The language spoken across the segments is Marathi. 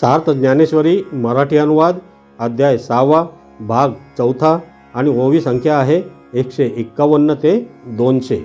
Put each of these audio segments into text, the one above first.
सार्थ ज्ञानेश्वरी मराठी अनुवाद अध्याय सहावा भाग चौथा आणि ओवी संख्या आहे एकशे एक्कावन्न ते दोनशे.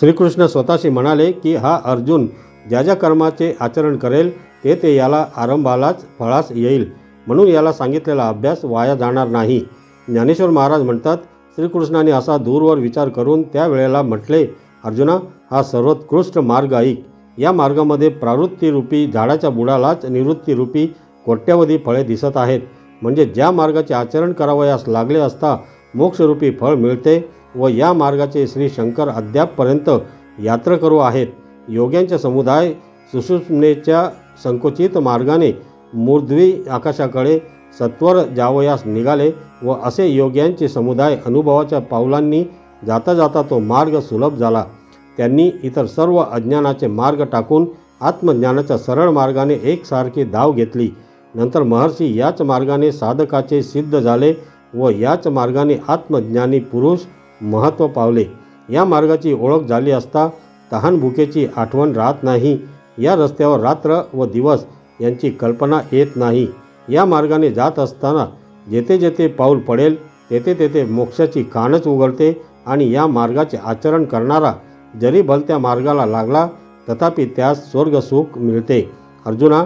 श्रीकृष्ण स्वतःशी म्हणाले की हा अर्जुन ज्या ज्या कर्माचे आचरण करेल ते ते याला आरंभालाच फळास येईल. म्हणून याला सांगितलेला अभ्यास वाया जाणार नाही. ज्ञानेश्वर महाराज म्हणतात श्रीकृष्णाने असा दूरवर विचार करून त्यावेळेला म्हटले अर्जुना हा सर्वोत्कृष्ट मार्ग ऐक. या मार्गामध्ये प्रावृत्तीरूपी झाडाच्या बुडालाच निवृत्तीरूपी कोट्यावधी फळे दिसत आहेत. म्हणजे ज्या मार्गाचे आचरण करावयास लागले असता मोक्षरूपी फळ मिळते व या मार्गाचे श्री शंकर अद्यापपर्यंत यात्रेकरू आहेत. योग्यांचे समुदाय सुषुम्नेच्या संकुचित मार्गाने मूर्ध्वी आकाशाकडे सत्वर जावयास निघाले व असे योग्यांचे समुदाय अनुभवाच्या पावलांनी जाता जाता तो मार्ग सुलभ झाला. त्यांनी इतर सर्व अज्ञानाचे मार्ग टाकून आत्मज्ञानाच्या सरळ मार्गाने एकसारखी धाव घेतली. नंतर महर्षी याच मार्गाने साधकाचे सिद्ध झाले व याच मार्गाने आत्मज्ञानी पुरुष महत्त्व पावले. या मार्गाची ओळख झाली असता तहान भुकेची आठवण राहत नाही. या रस्त्यावर रात्र व दिवस यांची कल्पना येत नाही. या मार्गाने जात असताना जेथे जेथे पाऊल पडेल तेथे तेथे मोक्षाची कानच उघडते आणि या मार्गाचे आचरण करणारा जरी भलत्या मार्गाला लागला तथापि त्यास स्वर्गसुख मिळते. अर्जुना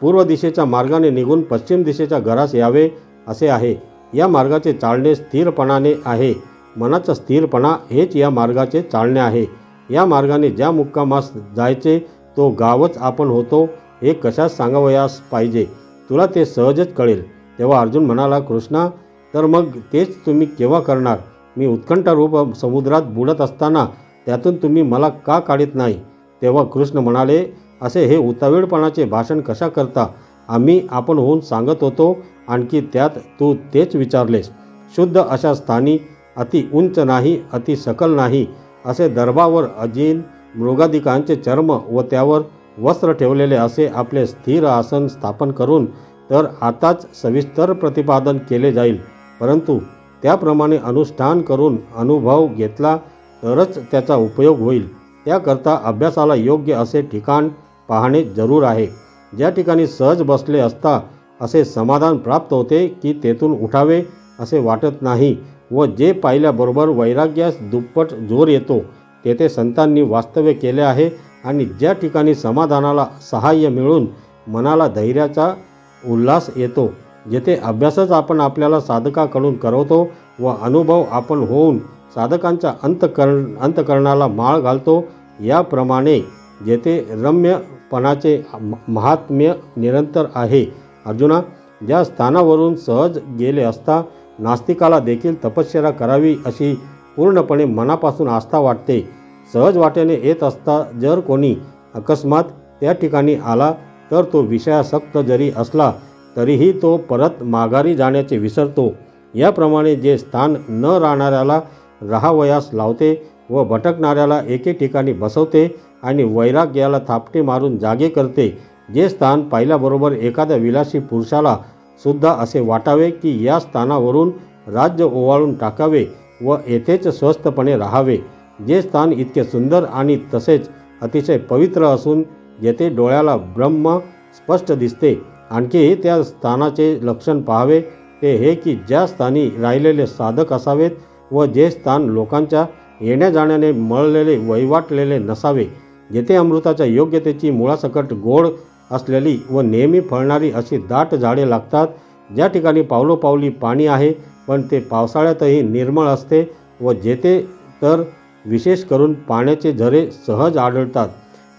पूर्व दिशेच्या मार्गाने निघून पश्चिम दिशेच्या घरास यावे असे आहे. या मार्गाचे चालणे स्थिरपणाने आहे. मनाचा स्थिरपणा हेच या मार्गाचे चालणे आहे. या मार्गाने ज्या मुक्कामास जायचे तो गावच आपण होतो हे कशास सांगावयास पाहिजे? तुला ते सहजच कळेल. तेव्हा अर्जुन म्हणाला कृष्णा तर मग तेच तुम्ही केव्हा करणार? मी उत्कंठारूप समुद्रात बुडत असताना त्यातून तुम्ही मला का काढीत नाही? तेव्हा कृष्ण म्हणाले असे हे उतावीळपणाचे भाषण कशा करता? आम्ही आपण होऊन सांगत होतो आणखी त्यात तू तेच विचारलेस. शुद्ध अशा स्थानी अति उंच नाही अति सकल नाही असे दर्भावर अजीन मृगादिकांचे चर्म व त्यावर वस्त्र ठेवलेले असे आपले स्थिर आसन स्थापन करून तर आताच सविस्तर प्रतिपादन केले जाईल. परंतु त्याप्रमाणे अनुष्ठान करून अनुभव घेतला तरच त्याचा उपयोग होईल. त्याकरता अभ्यासाला योग्य असे ठिकाण पाहणे जरूर आहे. ज्या ठिकाणी सहज बसले असता असे समाधान प्राप्त होते की तेथून उठावे असे वाटत नाही व जे पाहिल्याबरोबर वैराग्यास दुप्पट जोर येतो तेथे संतांनी वास्तव्य केले आहे आणि ज्या ठिकाणी समाधानाला सहाय्य मिळून मनाला धैर्याचा उल्हास येतो जेथे अभ्यासच आपण आपल्याला साधकाकडून करवतो व अनुभव आपण होऊन साधकांच्या अंतकरण अंतकरणाला माळ घालतो. याप्रमाणे जेथे रम्यपणाचे महात्म्य निरंतर आहे. अर्जुना ज्या स्थानावरून सहज गेले असता नास्तिकाला देखील तपश्चर्या करावी अशी पूर्णपणे मनापासून आस्था वाटते. सहज वाटेने येत असता जर कोणी अकस्मात त्या ठिकाणी आला तर तो विषयासक्त जरी असला तरीही तो परत माघारी जाण्याचे विसरतो. याप्रमाणे जे स्थान न राहणाऱ्याला राहावयास लावते व भटकणाऱ्याला एके ठिकाणी बसवते आणि वैराग्याला थापटे मारून जागे करते. जे स्थान पाहिल्याबरोबर एखाद्या विलासी पुरुषाला सुद्धा असे वाटावे की या स्थानावरून राज्य ओवाळून टाकावे व येथेच स्वस्थपणे राहावे. जे स्थान इतके सुंदर आणि तसेच अतिशय पवित्र असून जेथे डोळ्याला ब्रह्म स्पष्ट दिसते आणखी त्या स्थानाचे लक्षण पाहावे. ते हे की ज्या स्थानी राहिलेले साधक असावेत व जे स्थान लोकांच्या येण्या जाण्याने मळलेले वैवाटलेले नसावे जेथे अमृताच्या योग्यतेची मुळासकट गोड असलेली व नेहमी फळणारी अशी दाट झाडे लागतात ज्या ठिकाणी पावलोपावली पाणी आहे पण ते पावसाळ्यातही निर्मळ असते व जेथे तर विशेष करून पाण्याचे झरे सहज आढळतात.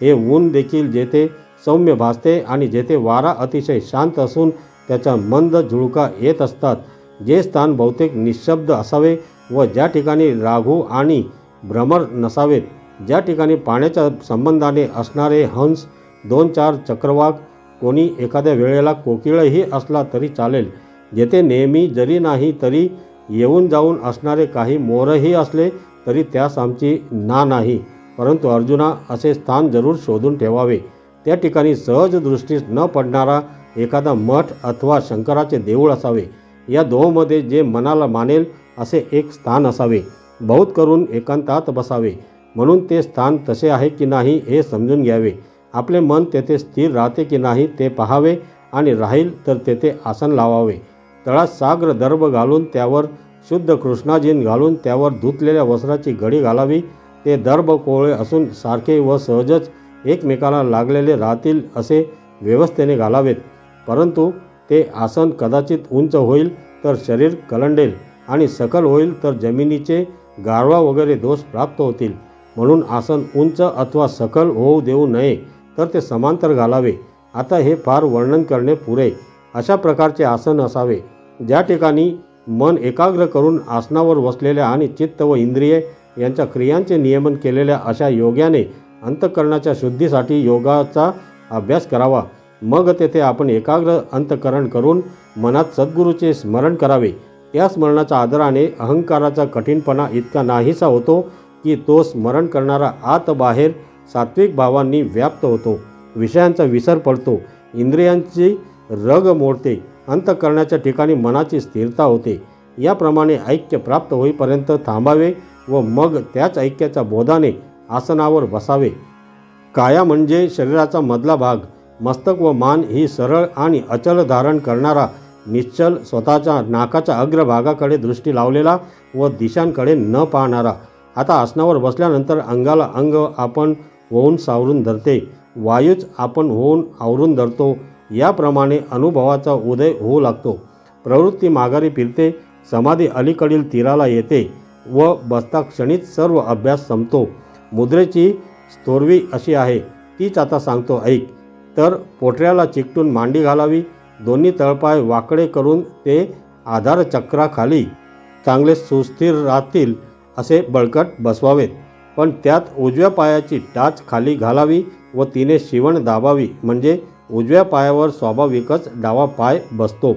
हे ऊन देखील जेथे सौम्य भासते आणि जेथे वारा अतिशय शांत असून त्याचा मंद झुळका येत असतात जे स्थान बहुतेक निशब्द असावे व ज्या ठिकाणी राघू आणि भ्रमर नसावेत ज्या ठिकाणी पाण्याच्या संबंधाने असणारे हंस दोन चार चक्रवाक कोणी एखाद्या वेळेला कोकिळही असला तरी चालेल. जेथे नेहमी जरी नाही तरी येऊन जाऊन असणारे काही मोरही असले तरी त्यास आमची ना नाही. परंतु अर्जुना असे स्थान जरूर शोधून ठेवावे. त्या ठिकाणी सहज दृष्टीस न पडणारा एखादा मठ अथवा शंकराचे देऊळ असावे. या दोहोमध्ये जे मनाला मानेल असे एक स्थान असावे. बहुत करून एकांतात बसावे. म्हणून ते स्थान तसे आहे की नाही हे समजून घ्यावे. आपले मन तेथे स्थिर राहते की नाही ते पाहावे आणि राहील तर तेथे आसन लावावे. तळात साग्र दर्भ घालून त्यावर शुद्ध कृष्णाजीन घालून त्यावर धुतलेल्या वस्त्राची घडी घालावी. ते दर्भ कोवळे असून सारखे व सहजच एकमेकाला लागलेले राहतील असे व्यवस्थेने घालावेत. परंतु ते आसन कदाचित उंच होईल तर शरीर कलंडेल आणि सकल होईल तर जमिनीचे गारवा वगैरे दोष प्राप्त होतील. म्हणून आसन उंच अथवा सकल होऊ देऊ नये तर ते समांतर घालावे. आता हे फार वर्णन करणे पुरे. अशा प्रकारचे आसन असावे. ज्या ठिकाणी मन एकाग्र करून आसनावर बसलेल्या आणि चित्त व इंद्रिये यांच्या क्रियांचे नियमन केलेल्या अशा योग्याने अंतःकरणाच्या शुद्धीसाठी योगाचा अभ्यास करावा. मग तेथे आपण एकाग्र अंतकरण करून मनात सद्गुरूचे स्मरण करावे. त्या स्मरणाच्या आदराने अहंकाराचा कठीणपणा इतका नाहीसा होतो की तो स्मरण करणारा आत बाहेर सात्विक भावांनी व्याप्त होतो. विषयांचा विसर पडतो. इंद्रियांची रग मोडते. अंतकरणाच्या ठिकाणी मनाची स्थिरता होते. याप्रमाणे ऐक्य प्राप्त होईपर्यंत थांबावे व मग त्याच ऐक्याच्या बोधाने आसनावर बसावे. काया म्हणजे शरीराचा मधला भाग. मस्तक व मान ही सरळ आणि अचल धारण करणारा निश्चल स्वतःच्या नाकाच्या अग्रभागाकडे दृष्टी लावलेला व दिशांकडे न पाहणारा. आता आसनावर बसल्यानंतर अंगाला अंग आपण होऊन सावरून धरते वायूच आपण होऊन आवरून धरतो याप्रमाणे अनुभवाचा उदय होऊ लागतो. प्रवृत्ती माघारी फिरते समाधी अलीकडील तीराला येते व बसता क्षणीच सर्व अभ्यास संपतो. मुद्रेची स्तोरवी अशी आहे तीच आता सांगतो ऐक. तर पोटऱ्याला चिकटून मांडी घालावी. दोन्ही तळपाय वाकडे करून ते आधारचक्राखाली चांगले सुस्थिर राहतील असे बळकट बसवावेत. पण त्यात उजव्या पायाची टाच खाली घालावी व तिने शिवण दाबावी म्हणजे उजव्या पायावर स्वाभाविकच डावा पाय बसतो.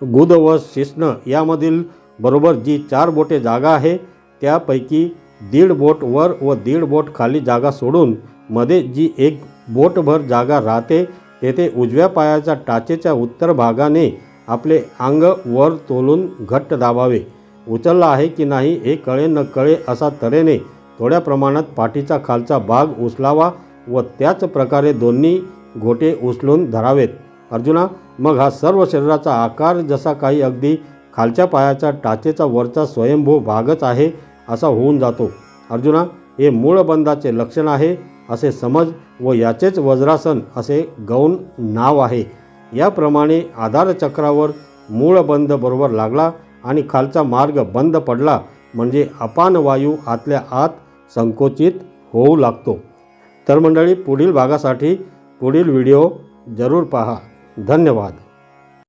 गुद व शिष्ण यामधील बरोबर जी चार बोटे जागा आहे त्यापैकी दीड बोट वर व दीड बोट खाली जागा सोडून मध्ये जी एक बोटभर जागा राहते तेथे उजव्या पायाच्या टाचेच्या उत्तर भागाने आपले अंग वर तोलून घट्ट दाबावे. उचलला आहे की नाही हे कळे न कळे असा तऱ्हेने थोड्या प्रमाणात पाठीचा खालचा भाग उचलावा व त्याच प्रकारे दोन्ही घोटे उचलून धरावेत. अर्जुना मग हा सर्व शरीराचा आकार जसा काही अगदी खालच्या पायाच्या टाचेचा वरचा स्वयंभू भागच आहे असा होऊन जातो. अर्जुना हे मूळबंधाचे लक्षण आहे. असे समज व याचेच वज्रासन असे गौण नाव आहे. याप्रमाणे आधारचक्रावर मूळबंध बरोबर लागला आणि खालचा मार्ग बंद पडला म्हणजे अपान वायू आतल्या आत संकोचित होऊ लागतो. तर मंडळी पुढील भागासाठी पुढील व्हिडिओ जरूर पहा. धन्यवाद.